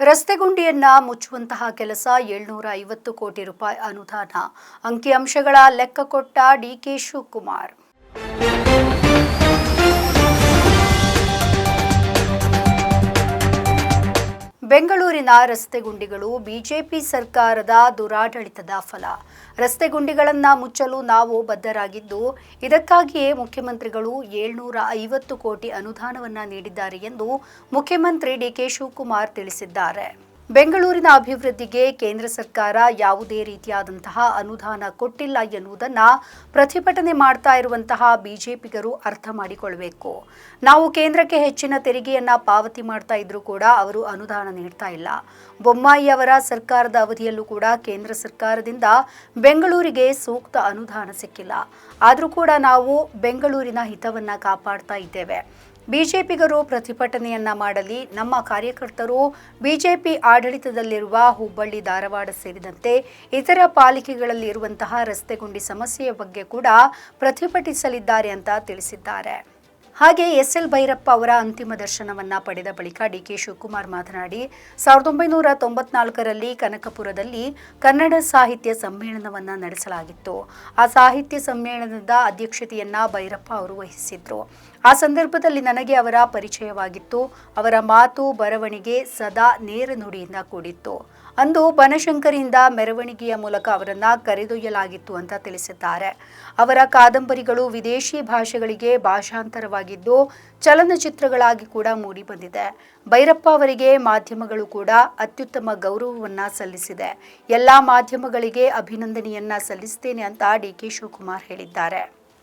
ರಸ್ತೆ ಗುಂಡಿಯನ್ನ ಮುಚ್ಚುವಂತಹ ಕೆಲಸ ಏಳ್ನೂರ ಐವತ್ತು ಕೋಟಿ ರೂಪಾಯಿ ಅನುದಾನ. ಅಂಕಿಅಂಶಗಳ ಲೆಕ್ಕ ಕೊಟ್ಟ ಡಿಕೆ ಶಿವಕುಮಾರ್. ಬೆಂಗಳೂರಿನ ರಸ್ತೆ ಗುಂಡಿಗಳು ಬಿಜೆಪಿ ಸರ್ಕಾರದ ದುರಾಡಳಿತದ ಫಲ. ರಸ್ತೆ ಗುಂಡಿಗಳನ್ನು ಮುಚ್ಚಲು ನಾವು ಬದ್ಧರಾಗಿದ್ದು, ಇದಕ್ಕಾಗಿಯೇ ಮುಖ್ಯಮಂತ್ರಿಗಳು ಏಳ್ನೂರ ಐವತ್ತು ಕೋಟಿ ಅನುದಾನವನ್ನು ನೀಡಿದ್ದಾರೆ ಎಂದು ಮುಖ್ಯಮಂತ್ರಿ ಡಿಕೆ ಶಿವಕುಮಾರ್ ತಿಳಿಸಿದ್ದಾರೆ. ಬೆಂಗಳೂರಿನ ಅಭಿವೃದ್ಧಿಗೆ ಕೇಂದ್ರ ಸರ್ಕಾರ ಯಾವುದೇ ರೀತಿಯಾದಂತಹ ಅನುದಾನ ಕೊಟ್ಟಿಲ್ಲ ಎನ್ನುವುದನ್ನು ಪ್ರತಿಭಟನೆ ಮಾಡ್ತಾ ಇರುವಂತಹ ಬಿಜೆಪಿಗರು ಅರ್ಥ ಮಾಡಿಕೊಳ್ಳಬೇಕು ನಾವು ಕೇಂದ್ರಕ್ಕೆ ಹೆಚ್ಚಿನ ತೆರಿಗೆಯನ್ನ ಪಾವತಿ ಮಾಡ್ತಾ ಇದ್ರೂ ಕೂಡ ಅವರು ಅನುದಾನ ನೀಡ್ತಾ ಇಲ್ಲ. ಬೊಮ್ಮಾಯಿ ಅವರ ಸರ್ಕಾರದ ಅವಧಿಯಲ್ಲೂ ಕೂಡ ಕೇಂದ್ರ ಸರ್ಕಾರದಿಂದ ಬೆಂಗಳೂರಿಗೆ ಸೂಕ್ತ ಅನುದಾನ ಸಿಕ್ಕಿಲ್ಲ. ಆದರೂ ಕೂಡ ನಾವು ಬೆಂಗಳೂರಿನ ಹಿತವನ್ನ ಕಾಪಾಡ್ತಾ ಇದ್ದೇವೆ. ಬಿಜೆಪಿಗರು ಪ್ರತಿಭಟನೆಯನ್ನ ಮಾಡಲಿ, ನಮ್ಮ ಕಾರ್ಯಕರ್ತರು ಬಿಜೆಪಿ ಆಡಳಿತದಲ್ಲಿರುವ ಹುಬ್ಬಳ್ಳಿ, ಧಾರವಾಡ ಸೇರಿದಂತೆ ಇತರ ಪಾಲಿಕೆಗಳಲ್ಲಿ ಇರುವಂತಹ ರಸ್ತೆ ಗುಂಡಿ ಸಮಸ್ಯೆಯ ಬಗ್ಗೆ ಕೂಡ ಪ್ರತಿಭಟಿಸಲಿದ್ದಾರೆ ಅಂತ ತಿಳಿಸಿದ್ದಾರೆ. ಹಾಗೆ ಎಸ್ ಎಲ್ ಭೈರಪ್ಪ ಅವರ ಅಂತಿಮ ದರ್ಶನವನ್ನ ಪಡೆದ ಬಳಿಕ ಡಿ ಕೆ ಶಿವಕುಮಾರ್ ಮಾತನಾಡಿ, ಸಾವಿರದ ಒಂಬೈನೂರ ತೊಂಬತ್ನಾಲ್ಕರಲ್ಲಿ ಕನಕಪುರದಲ್ಲಿ ಕನ್ನಡ ಸಾಹಿತ್ಯ ಸಮ್ಮೇಳನವನ್ನ ನಡೆಸಲಾಗಿತ್ತು. ಆ ಸಾಹಿತ್ಯ ಸಮ್ಮೇಳನದ ಅಧ್ಯಕ್ಷತೆಯನ್ನ ಭೈರಪ್ಪ ಅವರು ವಹಿಸಿದ್ರು. ಆ ಸಂದರ್ಭದಲ್ಲಿ ನನಗೆ ಅವರ ಪರಿಚಯವಾಗಿತ್ತು. ಅವರ ಮಾತು ಬರವಣಿಗೆ ಸದಾ ನೇರ ನುಡಿಯಿಂದ ಕೂಡಿತ್ತು. ಅಂದು ಬನಶಂಕರಿಯಿಂದ ಮೆರವಣಿಗೆಯ ಮೂಲಕ ಅವರನ್ನ ಕರೆದೊಯ್ಯಲಾಗಿತ್ತು ಅಂತ ತಿಳಿಸಿದ್ದಾರೆ. ಅವರ ಕಾದಂಬರಿಗಳು ವಿದೇಶಿ ಭಾಷೆಗಳಿಗೆ ಭಾಷಾಂತರವಾಗಿದ್ದು, ಚಲನಚಿತ್ರಗಳಾಗಿ ಕೂಡ ಮೂಡಿಬಂದಿದೆ. ಭೈರಪ್ಪ ಅವರಿಗೆ ಮಾಧ್ಯಮಗಳು ಕೂಡ ಅತ್ಯುತ್ತಮ ಗೌರವವನ್ನ ಸಲ್ಲಿಸಿದೆ. ಎಲ್ಲಾ ಮಾಧ್ಯಮಗಳಿಗೆ ಅಭಿನಂದನೆಯನ್ನ ಸಲ್ಲಿಸ್ತೇನೆ ಅಂತ ಡಿ ಕೆ ಶಿವಕುಮಾರ್ ಹೇಳಿದ್ದಾರೆ.